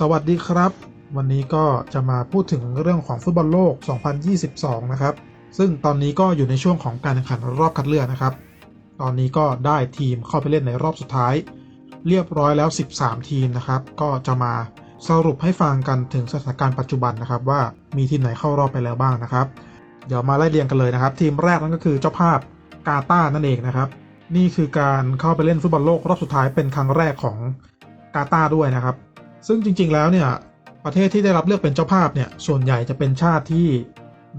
สวัสดีครับ วันนี้ก็จะมาพูดถึงเรื่องของฟุตบอลโลก 2022 นะครับ ซึ่งตอนนี้ก็อยู่ในช่วงของการแข่งขันรอบคัดเลือกนะครับ ตอนนี้ก็ได้ทีมเข้าไปเล่นในรอบสุดท้าย เรียบร้อยแล้ว 13 ทีมนะครับ ก็จะมาสรุปให้ฟังกันถึงสถานการณ์ปัจจุบันนะครับ ว่ามีทีมไหนเข้ารอบไปแล้วบ้างนะครับ เดี๋ยวมาไล่เรียงกันเลยนะครับ ทีมแรกนั่นก็คือเจ้าภาพกาตาร์นั่นเองนะครับ นี่คือการเข้าไปเล่นฟุตบอลโลกรอบสุดท้ายเป็นครั้งแรกของกาตาร์ด้วยนะครับ ซึ่งจริง ๆ แล้วเนี่ยประเทศที่ได้รับเลือกเป็นเจ้าภาพเนี่ยส่วนใหญ่จะเป็นชาติที่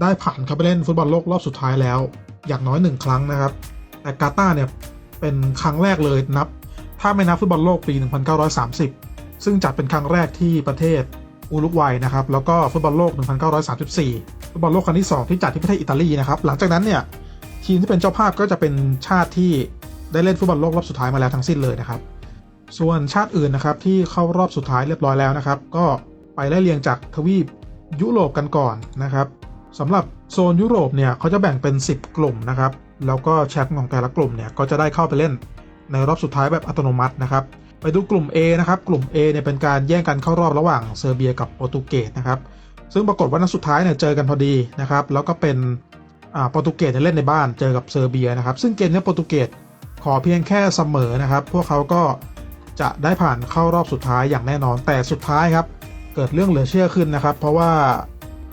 ได้ผ่านเข้าไปเล่นฟุตบอลโลกรอบสุดท้ายแล้ว อย่างน้อยหนึ่งครั้งนะครับ แต่กาตาร์เนี่ยเป็นครั้งแรกเลยนับ ถ้าไม่นับฟุตบอลโลกปี 1930 ซึ่งจัดเป็นครั้งแรกที่ประเทศอุรุกวัยนะครับแล้วก็ฟุตบอลโลก 1934 ฟุตบอลโลกครั้งที่ 2 ที่จัดที่ประเทศอิตาลีนะครับหลังจากนั้นเนี่ยทีมที่เป็นเจ้าภาพก็จะเป็นชาติที่ได้เล่นฟุตบอลโลกรอบสุดท้ายมาแล้วทั้งสิ้นเลยนะครับ ส่วนชาติอื่นนะครับที่เข้ารอบสุดท้ายเรียบร้อยแล้วนะครับ ก็ไปไล่เรียงจากทวีปยุโรปกันก่อนนะครับสำหรับโซนยุโรปเนี่ยเขาจะแบ่งเป็น 10 กลุ่มนะครับ แล้วก็แชมป์ของแต่ละกลุ่มเนี่ยก็จะได้เข้าไปเล่นในรอบสุดท้ายแบบอัตโนมัตินะครับ ไปดูกลุ่ม A นะครับกลุ่ม A เนี่ยเป็นการแย่งกันเข้ารอบระหว่างเซอร์เบียกับโปรตุเกสนะครับซึ่งปรากฏว่านัดสุดท้ายเนี่ยเจอกันพอดีนะครับ แล้วก็เป็นอ่าโปรตุเกสเนี่ยเล่นในบ้านเจอกับเซอร์เบียนะครับ ซึ่งเกมนี้โปรตุเกสขอเพียงแค่เสมอนะครับ พวกเขาก็ จะได้ผ่านเข้ารอบสุดท้ายอย่างแน่นอนแต่สุดท้ายครับ เกิดเรื่องเหลือเชื่อขึ้นนะครับ เพราะว่า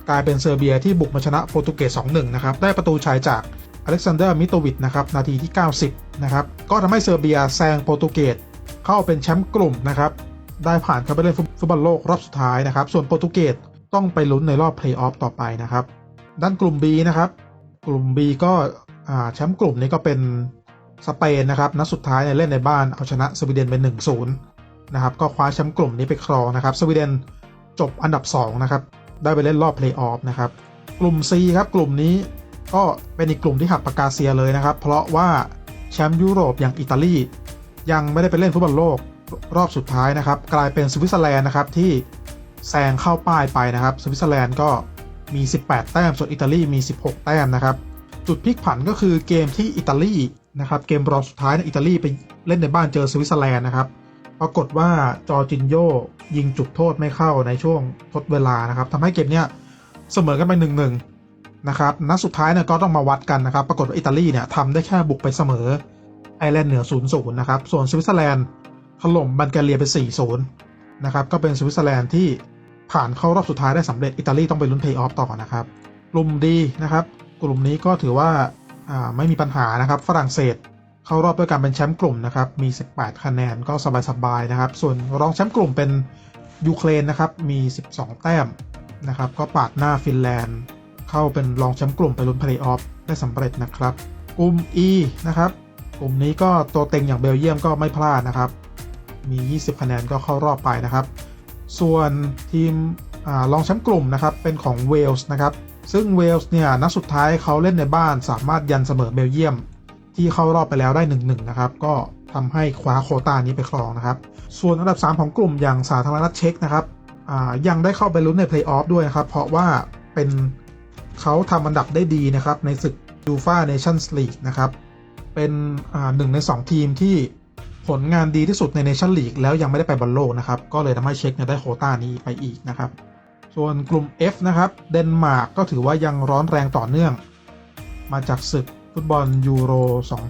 กลายเป็นเซอร์เบียที่บุกมาชนะโปรตุเกส 2-1 นะครับ ได้ประตูชัยจากอเล็กซานเดอร์มิโตวิชนะครับ นาทีที่ 90 นะครับ ก็ทำให้เซอร์เบียแซงโปรตุเกสเข้าเป็นแชมป์กลุ่มนะครับ ได้ผ่านเข้าไปเล่นฟุตบอลโลกรอบสุดท้ายนะครับ ส่วนโปรตุเกสต้องไปลุ้นในรอบเพลย์ออฟต่อไปนะครับ ด้านกลุ่ม B นะครับ กลุ่ม B ก็แชมป์กลุ่มนี้ก็เป็น สเปนนะครับนัดสุดท้ายเนี่ยเล่นในบ้านเอาชนะสวีเดนไป1-0นะครับก็คว้าแชมป์กลุ่มนี้ไปครองนะครับสวีเดนจบอันดับ2นะครับได้ไปเล่นรอบเพลย์ออฟนะครับกลุ่ม C ครับกลุ่มนี้ก็เป็นอีกกลุ่มที่หักปากกาเซียเลยนะครับ เพราะว่าแชมป์ยุโรปอย่างอิตาลียังไม่ได้ไปเล่นฟุตบอลโลกรอบสุดท้ายนะครับ กลายเป็นสวิตเซอร์แลนด์นะครับที่แซงเข้าป้ายไปนะครับ สวิตเซอร์แลนด์ก็มี 18 แต้ม ส่วนอิตาลีมี 16 แต้มนะครับ จุดพลิกผันก็คือเกมที่อิตาลี นะครับเกมรองสุดท้ายในอิตาลีไปเล่นในบ้านเจอสวิตเซอร์แลนด์นะครับปรากฏว่าจอจินโยยิงจุดโทษไม่เข้าในช่วงทดเวลานะครับทำให้เกมเนี้ยเสมอกันไปหนึ่งหนึ่งนะครับนัดสุดท้ายเนี่ยก็ต้องมาวัดกันนะครับ ปรากฏว่าอิตาลีเนี่ยทำได้แค่บุกไปเสมอไอร์แลนด์เหนือ0ูนย์นะครับ ส่วนสวิตเซอร์แลนด์ถล่มบัลแกเรียไป4-0นย์นะครับก็เป็นสวิตเซอร์แลนด์ที่ผ่านเข้ารอบสุดท้ายได้สำเร็จอิตาลีต้องไปลุ้นเพย์ออฟต่อนะครับ กลุ่มดีนะครับ กลุ่มนี้ก็ถือว่า ไม่มีปัญหานะครับ ฝรั่งเศสเข้ารอบด้วยการเป็นแชมป์กลุ่มนะครับ มี 18 คะแนนก็สบายๆนะครับ ส่วนรองแชมป์กลุ่มเป็นยูเครนนะครับ มี 12 แต้มนะครับ ก็ปาดหน้าฟินแลนด์ เข้าเป็นรองแชมป์กลุ่มไปลุ้นเพลย์ออฟได้สำเร็จนะครับ กลุ่ม E นะครับ กลุ่มนี้ก็ตัวเต็งอย่างเบลเยียมก็ไม่พลาดนะครับ มี 20 คะแนนก็เข้ารอบไปนะครับ ส่วนทีมอรองแชมป์กลุ่มนะครับ เป็นของเวลส์นะครับ ซึ่งเวลส์เนี่ยนัดสุดท้ายเขาเล่นในบ้านสามารถยันเสมอเบลเยียม ที่เข้ารอบไปแล้วได้1-1นะครับ ก็ทำให้คว้าโคต้านี้ไปครองนะครับ ส่วนอันดับ 3 ของกลุ่มอย่างสาธารณรัฐเช็กนะครับยังได้เข้าไปลุ้นในเพลย์ออฟด้วยนะครับ เพราะว่าเป็นเขาทำอันดับได้ดีนะครับในศึกยูฟาเนชั่นส์ลีกนะครับ เป็นหนึ่งใน 2 ทีมที่ผลงานดีที่สุดในเนชั่นลีกแล้วยังไม่ได้ไปบอลโลกนะครับ ก็เลยทำให้เช็กเนี่ยได้โคต้านี้ไปอีกนะครับ ส่วนกลุ่ม F นะครับ เดนมาร์กก็ถือว่ายังร้อนแรงต่อเนื่อง มาจากศึกฟุตบอลยูโร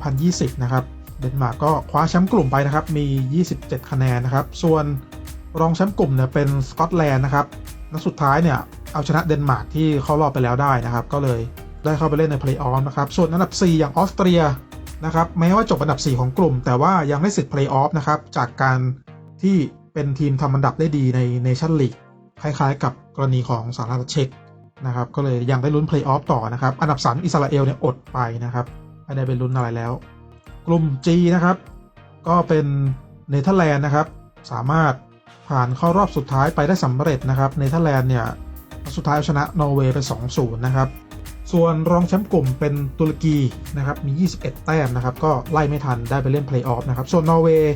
2020 นะครับ เดนมาร์กก็คว้าแชมป์กลุ่มไปนะครับ มี 27 คะแนนนะครับ ส่วนรองแชมป์กลุ่มเนี่ยเป็นสกอตแลนด์นะครับนัดสุดท้ายเนี่ยเอาชนะเดนมาร์กที่เข้ารอบไปแล้วได้นะครับ ก็เลยได้เข้าไปเล่นในเพลย์ออฟนะครับ ส่วนอันดับ 4 อย่างออสเตรียนะครับแม้ว่าจบอันดับ 4 ของกลุ่ม แต่ว่ายังได้สิทธิ์เพลย์ออฟนะครับจากการที่เป็นทีมทำอันดับได้ดีในเนชั่นลีก คล้ายๆ กับกรณีของสหรัฐเช็กนะครับก็เลยยังได้ลุ้นเพลย์ออฟต่อนะครับ อันดับ3อิสราเอลเนี่ยอดไปนะครับไม่ได้ไปลุ้นอะไรแล้ว กลุ่ม G นะครับ ก็เป็นเนเธอร์แลนด์นะครับ สามารถผ่านเข้ารอบสุดท้ายไปได้สำเร็จนะครับเนเธอร์แลนด์เนี่ยสุดท้ายเอาชนะนอร์เวย์ไป 2-0 นะครับ ส่วนรองแชมป์กลุ่มเป็นตุรกีนะครับมี 21 แต้มนะครับ ก็ไล่ไม่ทันได้ไปเล่นเพลย์ออฟนะครับ ส่วนนอร์เวย์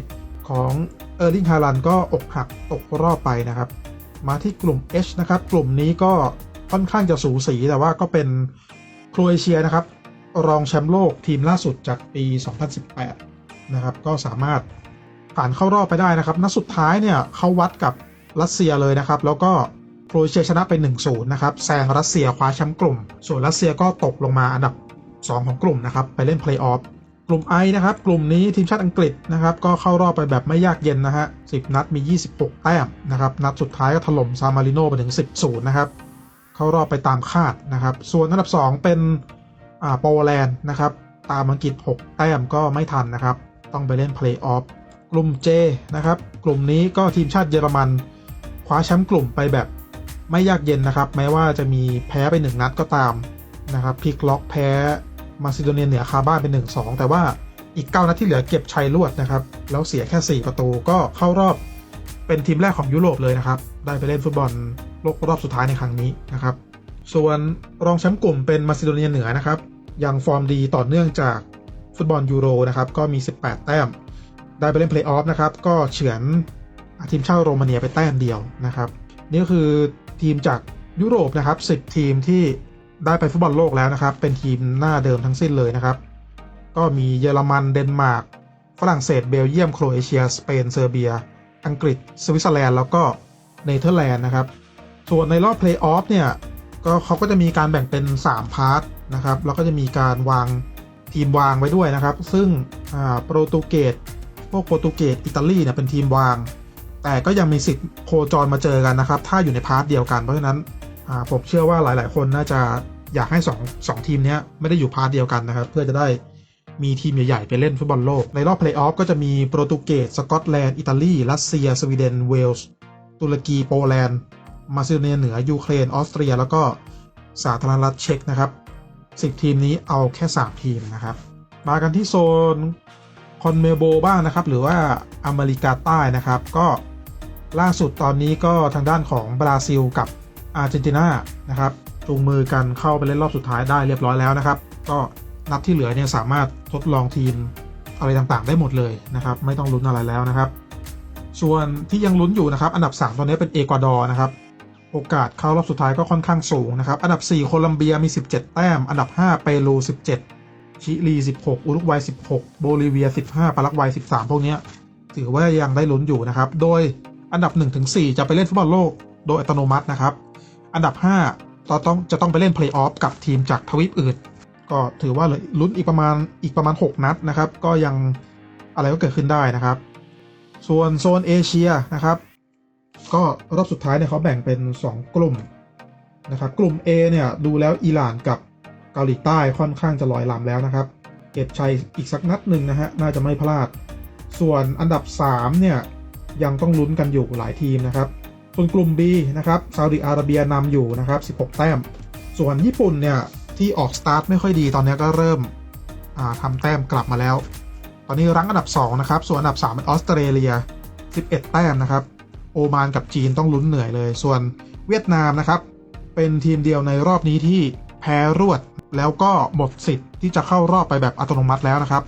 ของเออร์ลิงฮาลันก็อกหักตกรอบไปนะครับ มาที่กลุ่ม H นะครับ กลุ่มนี้ก็ค่อนข้างจะสูสีแต่ว่าก็เป็นโครเอเชียนะครับ รองแชมป์โลกทีมล่าสุดจากปี 2018 นะครับ ก็สามารถผ่านเข้ารอบไปได้นะครับ นัดสุดท้ายเนี่ยเขาวัดกับรัสเซียเลยนะครับ แล้วก็โครเอเชียชนะไป 1-0 นะครับ แซงรัสเซียคว้าแชมป์กลุ่ม ส่วนรัสเซียก็ตกลงมาอันดับ 2 ของกลุ่มนะครับ ไปเล่นเพลย์ออฟ กลุ่ม I นะครับ กลุ่มนี้ทีมชาติอังกฤษนะครับ ก็เข้ารอบไปแบบไม่ยากเย็นนะฮะ 10 นัดมี 26 แต้มนะครับ นัดสุดท้ายก็ถล่มซามาริโนไปถึง 10 0นะครับ เข้ารอบไปตามคาดนะครับ ส่วนอันดับ 2 เป็นอ่าโปแลนด์นะครับ ตามอังกฤษ 6 แต้มก็ไม่ทันนะครับ ต้องไปเล่นเพลย์ออฟกลุ่ม J นะครับ กลุ่มนี้ก็ทีมชาติเยอรมันคว้าแชมป์กลุ่มไปแบบไม่ยากเย็นนะครับ แม้ว่าจะมีแพ้ไป 1 นัดก็ตามนะครับพลิกล็อกแพ้ มาซิโดเนียเหนือคาบ้านเป็น 1-2 แต่ว่าอีก 9 นัดที่เหลือเก็บชัยรวดนะครับ แล้วเสียแค่ 4 ประตูก็เข้ารอบเป็นทีมแรกของยุโรปเลยนะครับ ได้ไปเล่นฟุตบอลโลกรอบสุดท้ายในครั้งนี้นะครับ ส่วนรองแชมป์กลุ่มเป็นมาซิโดเนียเหนือนะครับ ยังฟอร์มดีต่อเนื่องจากฟุตบอลยูโรนะครับ ก็มี 18 แต้ม ได้ไปเล่นเพลย์ออฟนะครับ ก็เฉือนทีมชาติโรมาเนียไปแต้มเดียวนะครับ นี่ก็คือทีมจากยุโรปนะครับ 10 ทีมที่ ได้ไปฟุตบอลโลกแล้วนะครับ เป็นทีมหน้าเดิมทั้งสิ้นเลยนะครับ ก็มีเยอรมันเดนมาร์กฝรั่งเศสเบลเยียมโครเอเชีย สเปนเซอร์เบีย อังกฤษ สวิตเซอร์แลนด์แล้วก็เนเธอร์แลนด์นะครับ ส่วนในรอบเพลย์ออฟเนี่ยก็เขาก็จะมีการแบ่งเป็น 3 พาร์ทนะครับ แล้วก็จะมีการวางทีมวางไว้ด้วยนะครับ ซึ่งโปรตุเกสพวกโปรตุเกสอิตาลีเนี่ยเป็นทีมวาง แต่ก็ยังมีสิทธิ์โคจรมาเจอกันนะครับ ถ้าอยู่ในพาร์ทเดียวกันเพราะฉะนั้น ผมเชื่อว่าหลาย ๆ คนน่าจะอยากให้2 2ทีมนี้ไม่ได้อยู่พาร์ทเดียวกันนะครับ เพื่อจะได้มีทีมใหญ่ ๆ ไปเล่นฟุตบอลโลก ในรอบเพลย์ออฟก็จะมีโปรตุเกสสกอตแลนด์ อิตาลี รัสเซีย สวีเดน เวลส์ ตุรกี โปแลนด์ มาซิโดเนียเหนือ ยูเครน ออสเตรีย แล้วก็สาธารณรัฐเช็กนะครับ10 ทีมนี้เอาแค่ 3 ทีมนะครับ มากันที่โซนคอนเมโบบ้างนะครับ หรือว่าอเมริกาใต้นะครับ ก็ล่าสุดตอนนี้ก็ทางด้านของบราซิลกับ อาร์เจนตินานะครับจูงมือกันเข้าไปเล่นรอบสุดท้ายได้เรียบร้อยแล้วนะครับ ก็นัดที่เหลือเนี่ยสามารถทดลองทีมอะไรต่างๆ ได้หมดเลยนะครับ ไม่ต้องลุ้นอะไรแล้วนะครับ ส่วนที่ยังลุ้นอยู่นะครับ อันดับ 3 ตอนนี้เป็นเอกวาดอร์นะครับ โอกาสเข้ารอบสุดท้ายก็ค่อนข้างสูงนะครับ อันดับ 4 โคลัมเบียมี 17 แต้ม อันดับ 5 เปรู 17 ชิลี 16 อุรุกวัย 16 โบลิเวีย 15 ปารากวัย 13 พวกนี้ถือว่ายังได้ลุ้นอยู่นะครับ โดยอันดับ 1-4 จะไปเล่นฟุตบอลโลกโดยอัตโนมัตินะครับ อันดับ5ตอต้องจะต้องไปเล่นเพลย์ออฟกับทีมจากทวีปอื่น ก็ถือว่าเลยลุ้นอีกประมาณอีกประมาณ 6 นัดนะครับ ก็ยังอะไรก็เกิดขึ้นได้นะครับ ส่วนโซนเอเชียนะครับ ก็รอบสุดท้ายเนี่ยเขาแบ่งเป็น 2 กลุ่มนะครับกลุ่ม A เนี่ยดูแล้วอิหร่านกับเกาหลีใต้ค่อนข้างจะลอยลำแล้วนะครับ เก็บชัยอีกสักนัดหนึ่งนะฮะน่าจะไม่พลาด ส่วนอันดับ 3 เนี่ยยังต้องลุ้นกันอยู่หลายทีมนะครับ ส่วนกลุ่ม B นะครับซาอุดิอาระเบียนำอยู่นะครับ 16 แต้ม ส่วนญี่ปุ่นเนี่ยที่ออกสตาร์ทไม่ค่อยดีตอนนี้ก็เริ่มอ่าทำแต้มกลับมาแล้ว ตอนนี้รั้งอันดับ 2 นะครับ ส่วนอันดับ 3 เป็นออสเตรเลีย 11 แต้มนะครับ โอมานกับจีนต้องลุ้นเหนื่อยเลย ส่วนเวียดนามนะครับ เป็นทีมเดียวในรอบนี้ที่แพ้รวดแล้วก็หมดสิทธิ์ที่จะเข้ารอบไปแบบอัตโนมัติแล้วนะครับ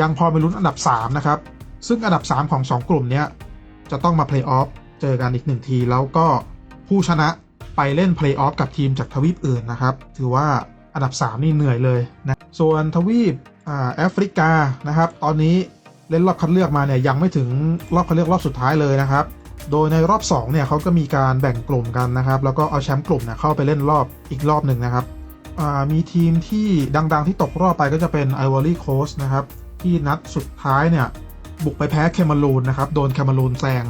ยังพอไปลุ้นอันดับ 3 นะครับ ซึ่งอันดับ 3 ของ 2 กลุ่มนี้จะต้องมาเพลย์ออฟ เจอกันอีกหนึ่งทีแล้วก็ผู้ชนะไปเล่นเพลย์ออฟกับทีมจากทวีปอื่นนะครับ ถือว่าอันดับ 3 นี่เหนื่อยเลยนะส่วนทวีปอแอฟริกานะครับ ตอนนี้เล่นรอบคัดเลือกมาเนี่ยยังไม่ถึงรอบคัดเลือกรอบสุดท้ายเลยนะครับ โดยในรอบ2เนี่ยเขาก็มีการแบ่งกลุ่มกันนะครับ แล้วก็เอาแชมป์กลุ่มเนี่ยเข้าไปเล่นรอบอีกรอบหนึ่งนะครับมีทีมที่ดังๆที่ตกรอบไปก็จะเป็น Ivory Coast นะครับที่นัดสุดท้ายเนี่ยบุกไปแพ้แคมารูนนะครับ โดนแคมารูนแซง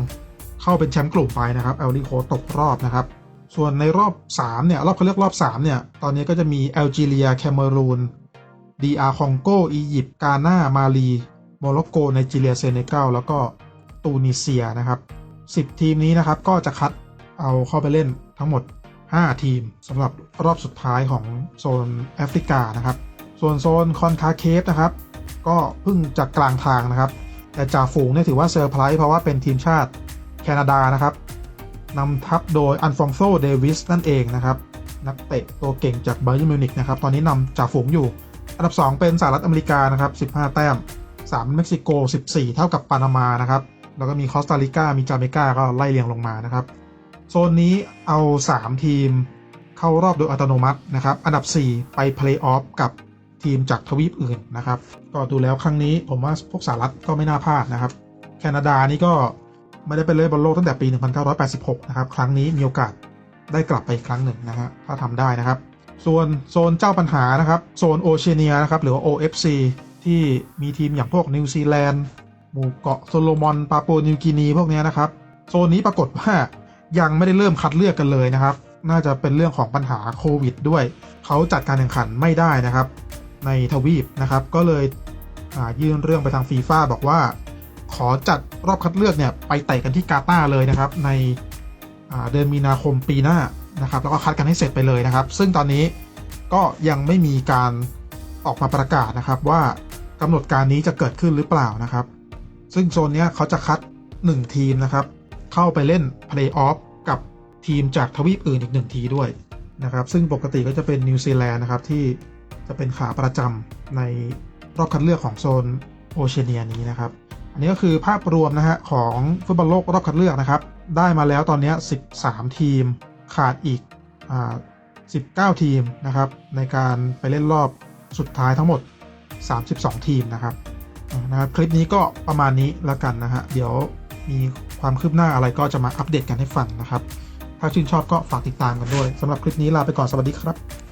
เข้าเป็นแชมป์กลุ่มไปนะครับ Ivory Coast ตกรอบนะครับ ส่วนในรอบ 3 เนี่ย รอบเขาเรียกรอบ 3 เนี่ย ตอนนี้ก็จะมีแอลจีเรียแคเมรูนดีอาร์คองโกอียิปต์กาหน้ามาลีโมร็อกโกไนจีเรียเซเนกัลแล้วก็ตูนิเซียนะครับ 10 ทีมนี้นะครับก็จะคัดเอาเข้าไปเล่นทั้งหมด 5 ทีมสำหรับรอบสุดท้ายของโซนแอฟริกานะครับ ส่วนโซนคอนคาเคฟนะครับ ก็เพิ่งจากกลางทางนะครับ แต่จ่าฝูงเนี่ยถือว่าเซอร์ไพรส์เพราะว่าเป็นทีมชาติ แคนาดานะครับนำทัพโดยอันฟองโซเดวิสนั่นเองนะครับ นักเตะตัวเก่งจากไบเ e อร์มิวนิกนะครับ ตอนนี้นำจ่าฝูงอยู่ อันดับ 2 เป็นสหรัฐอเมริกานะครับ 15 แต้ม 3 เม็กซิโก 14 เท่ากับปานามานะครับ แล้วก็มีคอสตาริกา มีจาเมกาก็ไล่เรียงลงมานะครับ โซนนี้เอา 3 ทีมเข้ารอบโดยอัตโนมัตินะครับ อันดับ 4 ไปเพลย์ออฟกับทีมจากทวีปอื่นนะครับ ก็ดูแล้วครั้งนี้ผมว่าพวกสหรัฐก็ไม่น่าพลาดนะครับ แคนาดานี่ก็ ไม่ได้ไปเล่นบอลโลกตั้งแต่ปี 1986 นะครับ ครั้งนี้มีโอกาสได้กลับไปอีกครั้งหนึ่งนะฮะถ้าทำได้นะครับ ส่วนโซนเจ้าปัญหานะครับ โซนโอเชียเนียนะครับ หรือว่า OFC ที่มีทีมอย่างพวกนิวซีแลนด์หมู่เกาะโซโลมอนปาปัวนิวกินีพวกเนี้ยนะครับ โซนนี้ปรากฏว่ายังไม่ได้เริ่มคัดเลือกกันเลยนะครับ น่าจะเป็นเรื่องของปัญหาโควิดด้วย เขาจัดการแข่งขันไม่ได้นะครับ ในทวีปนะครับ ก็เลยยื่นเรื่องไปทางฟีฟ่าบอกว่า ขอจัดรอบคัดเลือกเนี่ยไปเตะกันที่กาตาร์เลยนะครับ ในเดือนมีนาคมปีหน้านะครับ แล้วก็คัดกันให้เสร็จไปเลยนะครับ ซึ่งตอนนี้ก็ยังไม่มีการออกมาประกาศนะครับ ว่ากำหนดการนี้จะเกิดขึ้นหรือเปล่านะครับ ซึ่งโซนนี้เขาจะคัด 1 ทีมนะครับ เข้าไปเล่นเพลย์ออฟกับทีมจากทวีปอื่นอีก 1 ทีด้วยนะครับ ซึ่งปกติก็จะเป็นนิวซีแลนด์นะครับที่จะเป็นขาประจำในรอบคัดเลือกของโซนโอเชียเนียนี้นะครับ อันนี้ก็คือภาพรวมนะฮะของฟุตบอลโลกรอบคัดเลือกนะครับ ได้มาแล้วตอนนี้ 13 ทีมขาดอีกอ่า19 ทีมนะครับ ในการไปเล่นรอบสุดท้ายทั้งหมด 32 ทีมนะครับนะครับ คลิปนี้ก็ประมาณนี้แล้วกันนะฮะเดี๋ยวมีความคืบหน้าอะไรก็จะมาอัปเดตกันให้ฟังนะครับ ถ้าชื่นชอบก็ฝากติดตามกันด้วยสำหรับคลิปนี้ลาไปก่อนสวัสดีครับ